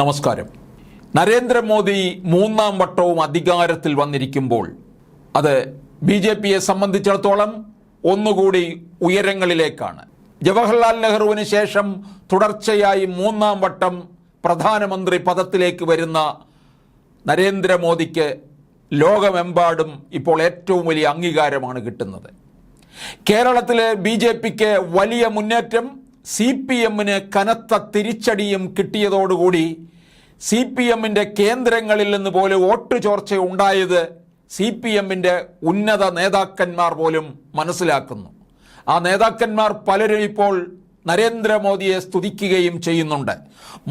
നമസ്കാരം. നരേന്ദ്രമോദി മൂന്നാം വട്ടവും അധികാരത്തിൽ വന്നിരിക്കുമ്പോൾ അത് ബി ജെ പിയെ സംബന്ധിച്ചിടത്തോളം ഒന്നുകൂടി ഉയരങ്ങളിലേക്കാണ്. ജവഹർലാൽ നെഹ്റുവിന് ശേഷം തുടർച്ചയായി മൂന്നാം വട്ടം പ്രധാനമന്ത്രി പദത്തിലേക്ക് വരുന്ന നരേന്ദ്രമോദിക്ക് ലോകമെമ്പാടും ഇപ്പോൾ ഏറ്റവും വലിയ അംഗീകാരമാണ് കിട്ടുന്നത്. കേരളത്തിലെ ബി വലിയ മുന്നേറ്റം സി പി എമ്മിന് കനത്ത തിരിച്ചടിയും കിട്ടിയതോടുകൂടി സി പി എമ്മിന്റെ കേന്ദ്രങ്ങളിൽ നിന്ന് പോലും വോട്ട് ചോർച്ച ഉണ്ടായത് സി പി എമ്മിന്റെ ഉന്നത നേതാക്കന്മാർ പോലും മനസ്സിലാക്കുന്നു. ആ നേതാക്കന്മാർ പലരും ഇപ്പോൾ നരേന്ദ്രമോദിയെ സ്തുതിക്കുകയും ചെയ്യുന്നുണ്ട്.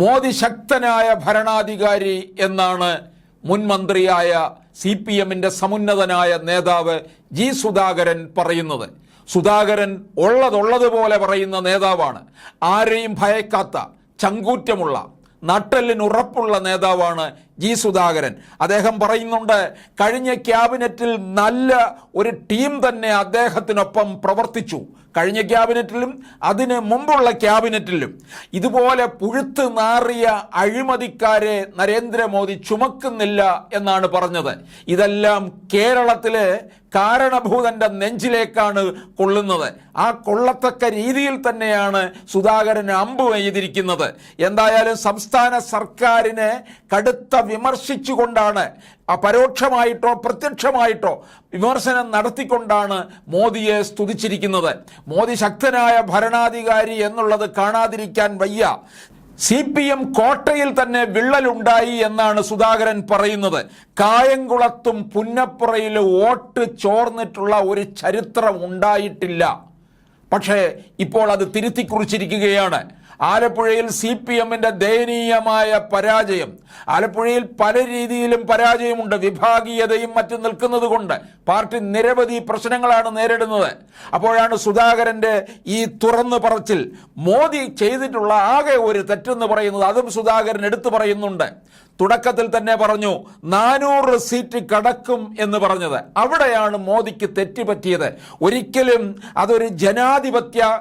മോദി ശക്തനായ ഭരണാധികാരി എന്നാണ് മുൻ മന്ത്രിയായ സി പി എമ്മിന്റെ സമുന്നതനായ നേതാവ് ജി സുധാകരൻ പറയുന്നത്. സുധാകരൻ ഉള്ളതുള്ളതുപോലെ പറയുന്ന നേതാവാണ്. ആരെയും ഭയക്കാത്ത ചങ്കൂറ്റമുള്ള നട്ടെല്ലിനുറപ്പുള്ള നേതാവാണ് ജി സുധാകരൻ. അദ്ദേഹം പറയുന്നുണ്ട് കഴിഞ്ഞ ക്യാബിനറ്റിൽ നല്ല ഒരു ടീം തന്നെ അദ്ദേഹത്തിനൊപ്പം പ്രവർത്തിച്ചു. കഴിഞ്ഞ ക്യാബിനറ്റിലും അതിന് മുമ്പുള്ള ക്യാബിനറ്റിലും. ഇതുപോലെ പുഴുത്ത് നാറിയ അഴിമതിക്കാരെ നരേന്ദ്രമോദി ചുമക്കുന്നില്ല എന്നാണ് പറഞ്ഞത്. ഇതെല്ലാം കേരളത്തിലെ കാരണഭൂതന്റെ നെഞ്ചിലേക്കാണ് കൊള്ളുന്നത്. ആ കൊള്ളത്തക്ക രീതിയിൽ തന്നെയാണ് സുധാകരൻ അമ്പ് എഴുതിയിരിക്കുന്നത്. എന്തായാലും സംസ്ഥാന സർക്കാരിനെ കടുത്ത വിമർശിച്ചുകൊണ്ടാണ് പരോക്ഷമായിട്ടോ പ്രത്യക്ഷമായിട്ടോ വിമർശനം നടത്തിക്കൊണ്ടാണ് മോദിയെ സ്തുതിച്ചിരിക്കുന്നത്. മോദി ശക്തനായ ഭരണാധികാരി എന്നുള്ളത് കാണാതിരിക്കാൻ വയ്യ. സി പി എം കോട്ടയിൽ തന്നെ വിള്ളലുണ്ടായി എന്നാണ് സുധാകരൻ പറയുന്നത്. കായംകുളത്തും പുന്നപ്പുറയിലും വോട്ട് ചോർന്നിട്ടുള്ള ഒരു ചരിത്രം ഉണ്ടായിട്ടില്ല. പക്ഷേ ഇപ്പോൾ അത് തിരുത്തി കുറിച്ചിരിക്കുകയാണ് ആലപ്പുഴയിൽ സി പി എമ്മിന്റെ ദയനീയമായ പരാജയം. ആലപ്പുഴയിൽ പല രീതിയിലും പരാജയമുണ്ട്. വിഭാഗീയതയും മറ്റും നിൽക്കുന്നത് കൊണ്ട് പാർട്ടി നിരവധി പ്രശ്നങ്ങളാണ് നേരിടുന്നത്. അപ്പോഴാണ് സുധാകരന്റെ ഈ തുറന്നു പറച്ചിൽ. മോദി ചെയ്തിട്ടുള്ള ആകെ ഒരു തെറ്റെന്ന് പറയുന്നത് അതും സുധാകരൻ എടുത്തു പറയുന്നുണ്ട്. തുടക്കത്തിൽ തന്നെ പറഞ്ഞു നാനൂറ് സീറ്റ് കടക്കും എന്ന് പറഞ്ഞത്. അവിടെയാണ് മോദിക്ക് തെറ്റുപറ്റിയത് ഒരിക്കലും അതൊരു ജനാധിപത്യ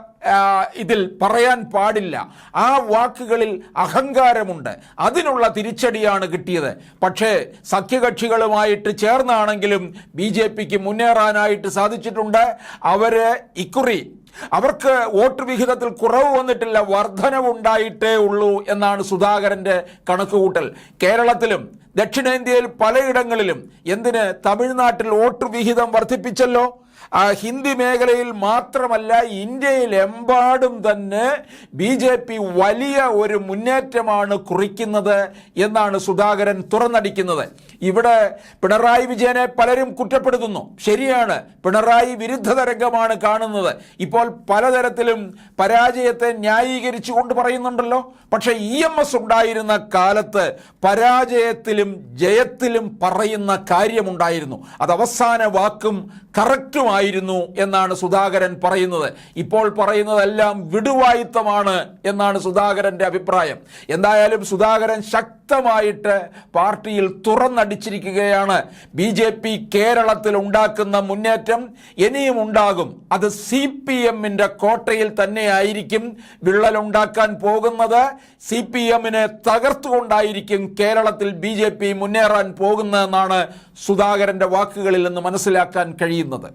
ഇതിൽ പറയാൻ പാടില്ല. ആ വാക്കുകളിൽ അഹങ്കാരമുണ്ട്. അതിനുള്ള തിരിച്ചടിയാണ് കിട്ടിയത്. പക്ഷേ സഖ്യകക്ഷികളുമായിട്ട് ചേർന്നാണെങ്കിലും ബി ജെ പിക്ക് മുന്നേറാനായിട്ട് സാധിച്ചിട്ടുണ്ട്. അവർ ഇക്കുറി. അവർക്ക് വോട്ട് വിഹിതത്തിൽ കുറവ് വന്നിട്ടില്ല. വർധനവുണ്ടായിട്ടേ ഉള്ളൂ എന്നാണ് സുധാകരന്റെ കണക്കുകൂട്ടൽ. കേരളത്തിലും ദക്ഷിണേന്ത്യയിൽ പലയിടങ്ങളിലും എന്തിന് തമിഴ്നാട്ടിൽ വോട്ട് വിഹിതം വർദ്ധിപ്പിച്ചല്ലോ? ഹിന്ദി മേഖലയിൽ മാത്രമല്ല ഇന്ത്യയിലെമ്പാടും തന്നെ ബി ജെ പി വലിയ ഒരു മുന്നേറ്റമാണ് കുറിക്കുന്നത് എന്നാണ് സുധാകരൻ തുറന്നടിക്കുന്നത്. ഇവിടെ പിണറായി വിജയനെ പലരും കുറ്റപ്പെടുത്തുന്നു. ശരിയാണ് പിണറായി വിരുദ്ധ തരംഗമാണ് കാണുന്നത്. ഇപ്പോൾ പലതരത്തിലും പരാജയത്തെ ന്യായീകരിച്ചുകൊണ്ട് പറയുന്നുണ്ടല്ലോ. പക്ഷേ ഇ എം എസ് ഉണ്ടായിരുന്ന കാലത്ത് പരാജയത്തിലും ജയത്തിലും പറയുന്ന കാര്യമുണ്ടായിരുന്നു. അത് അവസാന വാക്കും കറക്റ്റുമായിരുന്നു എന്നാണ് സുധാകരൻ പറയുന്നത്. ഇപ്പോൾ പറയുന്നതെല്ലാം വിടുവായിത്തമാണ് എന്നാണ് സുധാകരന്റെ അഭിപ്രായം. എന്തായാലും സുധാകരൻ ശക്തമായിട്ട് പാർട്ടിയിൽ തുറന്നടിച്ചിരിക്കുകയാണ്. ബി ജെ പി കേരളത്തിൽ ഉണ്ടാക്കുന്ന മുന്നേറ്റം ഇനിയും ഉണ്ടാകും. അത് സി പി എമ്മിന്റെ കോട്ടയിൽ തന്നെയായിരിക്കും വിള്ളലുണ്ടാക്കാൻ പോകുന്നത്. സി പി എമ്മിനെ തകർത്തുകൊണ്ടായിരിക്കും കേരളത്തിൽ ബി ജെ പി മുന്നേറാൻ പോകുന്നതെന്നാണ് സുധാകരന്റെ വാക്കുകളിൽ നിന്ന് മനസ്സിലാക്കാൻ കഴിയുന്നത്.